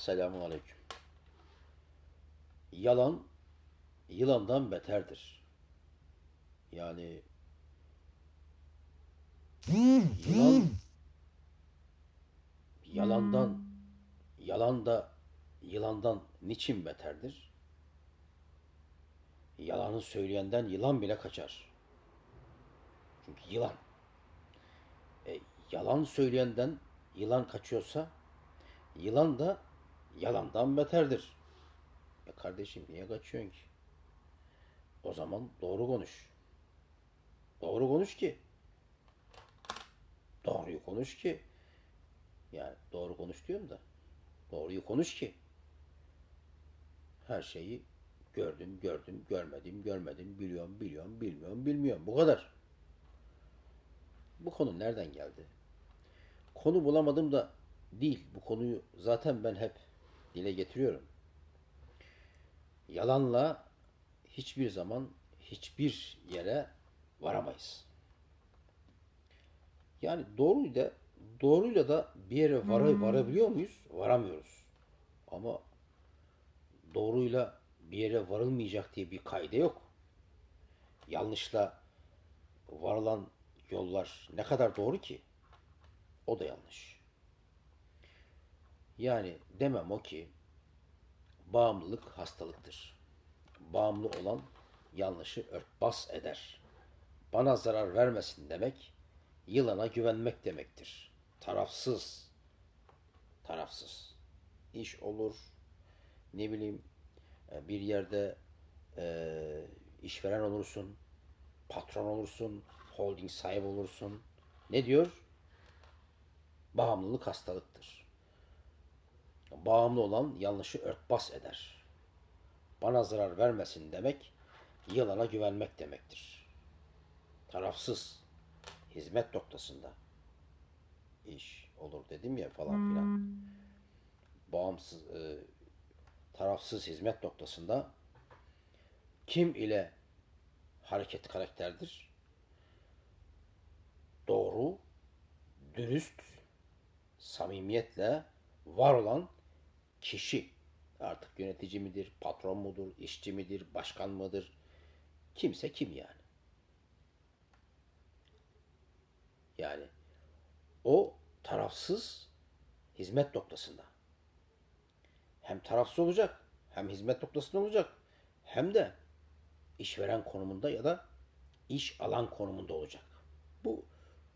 Selamun Aleyküm. Yalan yılandan beterdir. Yani yılan yalandan yalan da yılandan niçin beterdir? Yalanı söyleyenden yılan bile kaçar. Çünkü yılan. E, yalan söyleyenden yılan kaçıyorsa yılan da yalandan beterdir. Ya kardeşim niye kaçıyorsun ki? O zaman doğru konuş. Doğru konuş ki. Doğruyu konuş ki. Yani doğru konuş diyorum da. Doğruyu konuş ki. Her şeyi gördüm, gördüm, görmedim, görmedim, biliyorum, biliyorum, bilmiyorum, bilmiyorum. Bu kadar. Bu konu nereden geldi? Konu bulamadım da değil. Bu konuyu zaten ben hep dile getiriyorum. Yalanla hiçbir zaman hiçbir yere varamayız. Yani doğruyla doğruyla da bir yere vara, varabiliyor muyuz? Varamıyoruz. Ama doğruyla bir yere varılmayacak diye bir kaide yok. Yanlışla varılan yollar ne kadar doğru ki? O da yanlış. Yani demem o ki bağımlılık hastalıktır. Bağımlı olan yanlışı örtbas eder. Bana zarar vermesin demek yılana güvenmek demektir. Tarafsız, tarafsız. İş olur, ne bileyim e, bir yerde e, işveren olursun, patron olursun, holding sahibi olursun. Ne diyor? Bağımlılık hastalıktır. Bağımlı olan yanlışı örtbas eder. Bana zarar vermesin demek, yılana güvenmek demektir. Tarafsız, hizmet noktasında iş olur dedim ya falan filan. Bağımsız, e, tarafsız hizmet noktasında kim ile hareket karakterdir? Doğru, dürüst, samimiyetle var olan kişi artık yönetici midir, patron mudur, işçi midir, başkan mıdır? Kimse kim yani? Yani o tarafsız hizmet noktasında. Hem tarafsız olacak, hem hizmet noktasında olacak, hem de işveren konumunda ya da iş alan konumunda olacak. Bu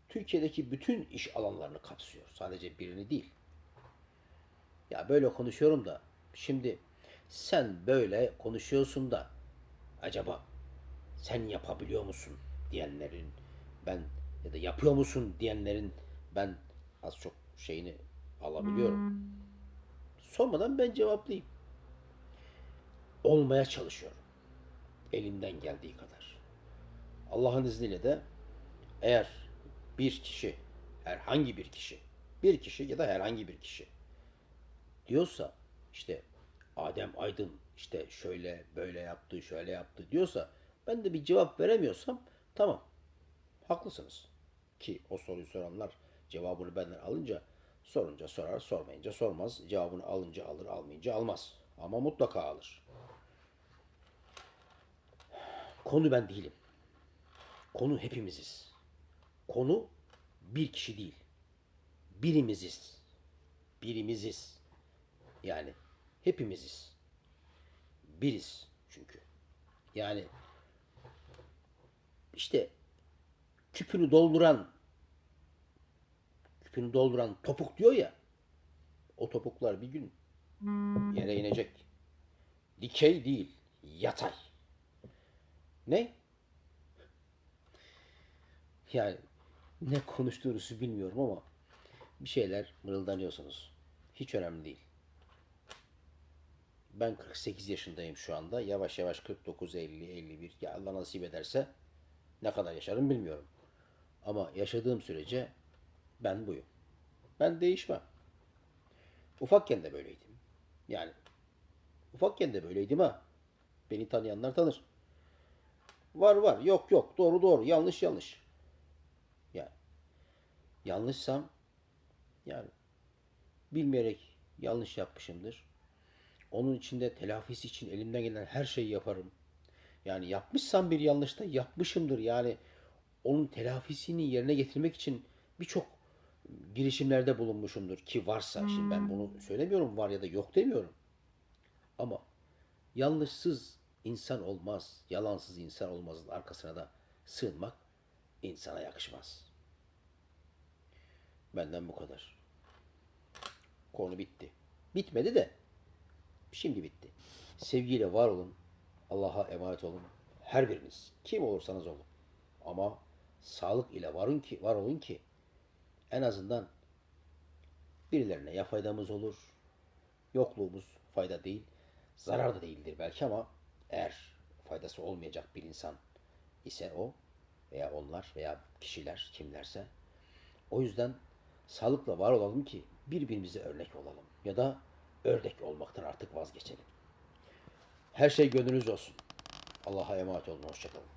Türkiye'deki bütün iş alanlarını kapsıyor. Sadece birini değil. Ya böyle konuşuyorum da şimdi sen böyle konuşuyorsun da acaba sen yapabiliyor musun diyenlerin ben ya da yapıyor musun diyenlerin ben az çok şeyini alabiliyorum. Sormadan ben cevaplayayım. Olmaya çalışıyorum. Elimden geldiği kadar. Allah'ın izniyle de eğer bir kişi, herhangi bir kişi, bir kişi ya da herhangi bir kişi diyorsa işte Adem Aydın işte şöyle böyle yaptı, şöyle yaptı diyorsa ben de bir cevap veremiyorsam tamam. Haklısınız. Ki o soruyu soranlar cevabını benden alınca sorunca sorar, sormayınca sormaz. Cevabını alınca alır, almayınca almaz. Ama mutlaka alır. Konu ben değilim. Konu hepimiziz. Konu bir kişi değil. Birimiziz. Birimiziz. Yani hepimiziz. Biriz çünkü. Yani işte küpünü dolduran küpünü dolduran topuk diyor ya o topuklar bir gün yere inecek. Dikey değil, yatay. Ne? Yani ne konuştuğunuzu bilmiyorum ama bir şeyler mırıldanıyorsunuz. Hiç önemli değil. Ben 48 yaşındayım şu anda. Yavaş yavaş 49, 50, 51 ya Allah nasip ederse ne kadar yaşarım bilmiyorum. Ama yaşadığım sürece ben buyum. Ben değişmem. Ufakken de böyleydim. Yani ufakken de böyleydim ha. Beni tanıyanlar tanır. Var var, yok yok, doğru doğru, yanlış yanlış. Yani yanlışsam yani bilmeyerek yanlış yapmışımdır. Onun içinde telafisi için elimden gelen her şeyi yaparım. Yani yapmışsam bir yanlış da yapmışımdır. Yani onun telafisini yerine getirmek için birçok girişimlerde bulunmuşumdur ki varsa. Şimdi ben bunu söylemiyorum var ya da yok demiyorum. Ama yanlışsız insan olmaz, yalansız insan olmazın arkasına da sığınmak insana yakışmaz. Benden bu kadar. Konu bitti. Bitmedi de şimdi bitti. Sevgiyle var olun. Allah'a emanet olun. Her biriniz kim olursanız olun. Ama sağlık ile varın ki var olun ki en azından birilerine ya faydamız olur. Yokluğumuz fayda değil. Zarar da değildir belki ama eğer faydası olmayacak bir insan ise o veya onlar veya kişiler kimlerse o yüzden sağlıkla var olalım ki birbirimize örnek olalım ya da ördek olmaktan artık vazgeçelim. Her şey gönlünüz olsun. Allah'a emanet olun. Hoşçakalın.